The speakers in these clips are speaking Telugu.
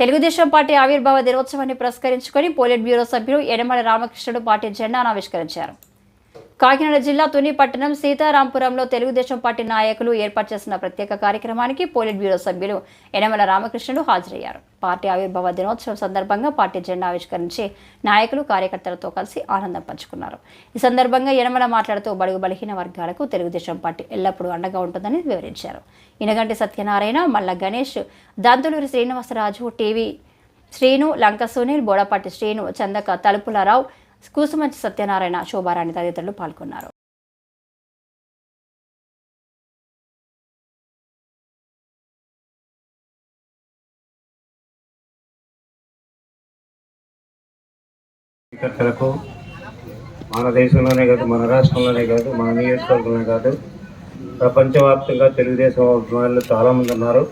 తెలుగుదేశం పార్టీ ఆవిర్భావ దినోత్సవాన్ని పురస్కరించుకొని పోలిట్ బ్యూరో సభ్యులు యనమల రామకృష్ణుడు పార్టీ జెండాను ఆవిష్కరించారు. కాకినాడ జిల్లా తుని పట్టణం సీతారాంపురంలో తెలుగుదేశం పార్టీ నాయకులు ఏర్పాటు చేసిన ప్రత్యేక కార్యక్రమానికి పోలిట్ బ్యూరో సభ్యులు యనమల రామకృష్ణుడు హాజరయ్యారు. పార్టీ ఆవిర్భావ దినోత్సవం సందర్భంగా పార్టీ జెండా ఆవిష్కరించి నాయకులు కార్యకర్తలతో కలిసి ఆనందం పంచుకున్నారు. ఈ సందర్భంగా యనమల మాట్లాడుతూ బడుగు బలహీన వర్గాలకు తెలుగుదేశం పార్టీ ఎల్లప్పుడూ అండగా ఉంటుందని వివరించారు. ఇనగంటి సత్యనారాయణ మల్ల గణేష్ దంతులూరి శ్రీనివాసరాజు టీవీ శ్రీను లంక సునీల్ బోడపాటి శ్రీను చందక తలుపులరావు కూసుమంచి సత్యనారాయణ శోభారాణి తదితరులు పాల్గొన్నారు. కార్యకర్తలకు మన దేశంలోనే కాదు మన రాష్ట్రంలోనే కాదు మన నియోజకవర్గంలోనే కాదు ప్రపంచవ్యాప్తంగా తెలుగుదేశం అభిమానులు చాలామంది ఉన్నారు.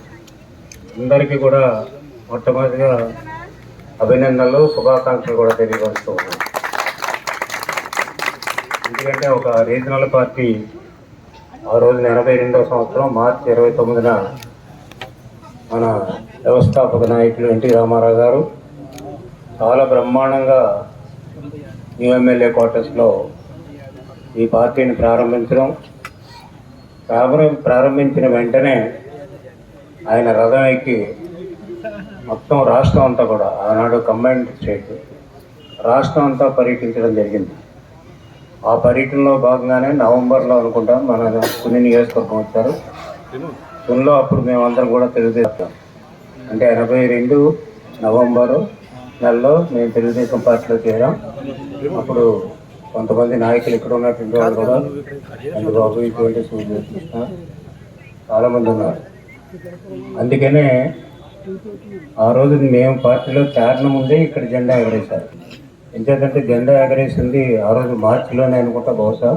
అందరికీ కూడా మొట్టమొదటిగా అభినందనలు శుభాకాంక్షలు కూడా తెలియపరుస్తూ ఉన్నాను ఎందుకంటే ఒక రీజనల్ పార్టీ ఆ రోజున ఎనభై రెండవ సంవత్సరం మార్చి ఇరవై తొమ్మిదిన మన వ్యవస్థాపక నాయకులు ఎన్టీ రామారావు గారు చాలా బ్రహ్మాండంగా న్యూ ఎమ్మెల్యే క్వార్టర్స్లో ఈ పార్టీని ప్రారంభించడం ప్రారంభ ప్రారంభించిన వెంటనే ఆయన రథం ఎక్కి మొత్తం రాష్ట్రం అంతా కూడా ఆనాడు కంబైన్డ్ స్టేట్ రాష్ట్రం అంతా పర్యటించడం జరిగింది. ఆ పర్యటనలో భాగంగానే నవంబర్లో అనుకుంటాం మన కొన్ని నియోజకవర్గం వచ్చారు. తునిలో అప్పుడు మేమందరం కూడా తెలుగుదేశం. అంటే ఎనభై రెండు నవంబరు నెలలో మేము తెలుగుదేశం పార్టీలో చేరాం. అప్పుడు కొంతమంది నాయకులు ఇక్కడ ఉన్నటువంటి వాళ్ళు కూడా చంద్రబాబు ఇటువంటి సూచన చాలామంది ఉన్నారు. అందుకనే ఆ రోజు మేము పార్టీలో చేరడం ముందే ఇక్కడ జెండా ఎగరేశారు. ఎంచేతంటే జెండా ఎగరేసింది ఆ రోజు మార్చిలోనే అనుకుంటా బహుశా.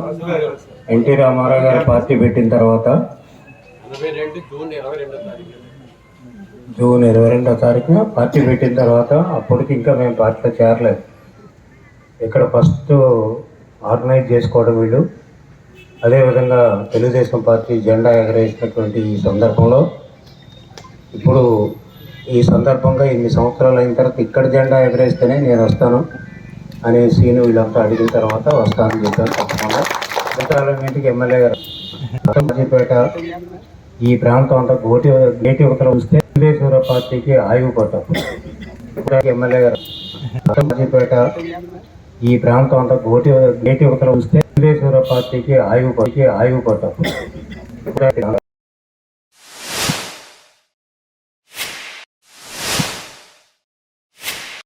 ఎన్టీ రామారావు గారు పార్టీ పెట్టిన తర్వాత. జూన్ ఇరవై రెండో తారీఖున పార్టీ పెట్టిన తర్వాత అప్పటికి ఇంకా మేము పార్టీలో చేరలేదు. ఇక్కడ ఫస్ట్ ఆర్గనైజ్ చేసుకోవడం వీళ్ళు. అదేవిధంగా తెలుగుదేశం పార్టీ జెండా ఎగరేసినటువంటి ఈ సందర్భంలో ఇప్పుడు ఈ సందర్భంగా ఇన్ని సంవత్సరాలు అయిన తర్వాత ఇక్కడ జెండా ఎగరేస్తేనే నేను వస్తాను. అనే సీను వీళ్ళంతా అడిగిన తర్వాత వస్తానని చెప్పాను తప్పకుండా. ఇంటికి ఎమ్మెల్యే గారు రాజంపేట ఈ ప్రాంతం అంతా గోటి గేటి ఒకరు వస్తే సిద్ధేశ్వర పార్టీకి ఆయువు పట్టం ఎమ్మెల్యే గారు రాజంపేట ఈ ప్రాంతం అంతా గోటి గేటి ఒకరు వస్తే సిద్ధేశ్వర పార్టీకి ఆయువు పట్టి ఆయువు పట్టం